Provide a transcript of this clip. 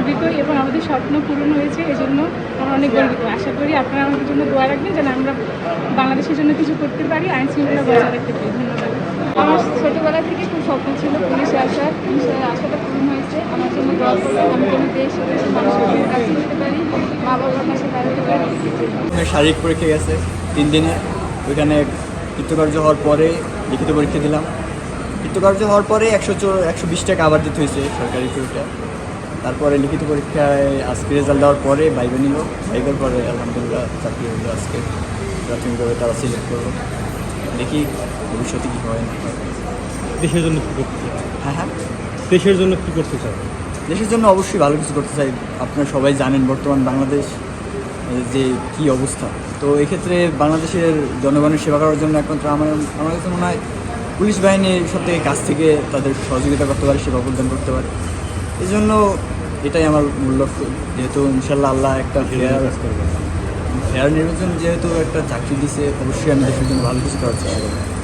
গর্বিত এবং আমাদের স্বপ্ন পূরণ হয়েছে, এজন্য আমরা অনেক গর্বিত। আশা করি আপনারা আমাদের জন্য দোয়া রাখবেন যেন আমরা বাংলাদেশের জন্য কিছু করতে পারি, আইন শৃঙ্খলা বজায় রাখতে পারি। ধন্যবাদ। আমার ছোটোবেলা থেকে খুব স্বপ্ন ছিল পুলিশে আসার পুলিশে আশাটা পূরণ হয়েছে। আমার জন্য দোয়া করবেন, আমি যেন দেশ মানুষের কাছে করতে পারি মা বাবার পাশে দাঁড়াতে পারি। শারীরিক পরীক্ষা গেছে, তিন দিনে। ওইখানে কৃতকার্য হওয়ার পরে লিখিত পরীক্ষা দিলাম। কৃতকার্য হওয়ার পরে একশো একশো বিশ টাকা আবার দিতে হয়েছে সরকারি পরীক্ষা তারপরে লিখিত পরীক্ষায় আজকে রেজাল্ট দেওয়ার পরে বাইবে নিল। বাইবের পরে আলহামদুলিল্লাহ চাকরি হলো আজকে। প্রাথমিকভাবে তারা সিলেক্ট করল। দেখি ভবিষ্যতে কী হয় না দেশের জন্য কী করতে চাই হ্যাঁ হ্যাঁ। দেশের জন্য কী করতে চাই দেশের জন্য অবশ্যই ভালো কিছু করতে চাই। আপনারা সবাই জানেন বর্তমান বাংলাদেশ যে কি অবস্থা। তো এক্ষেত্রে বাংলাদেশের জনগণের সেবা করার জন্য একমাত্র আমার আমার কাছে মনে হয় পুলিশ বাহিনীর সব থেকে কাছ থেকে তাদের সহযোগিতা করতে পারে সেবা প্রদান করতে পারে। এই জন্য এটাই আমার মূল লক্ষ্য। যেহেতু ইনশাল্লাহ আল্লাহ একটা ফেয়ার ফেয়ার নির্বাচন যেহেতু একটা চাকরি দিছে অবশ্যই আমি দেশের জন্য ভালো কিছু করার চেষ্টা করব।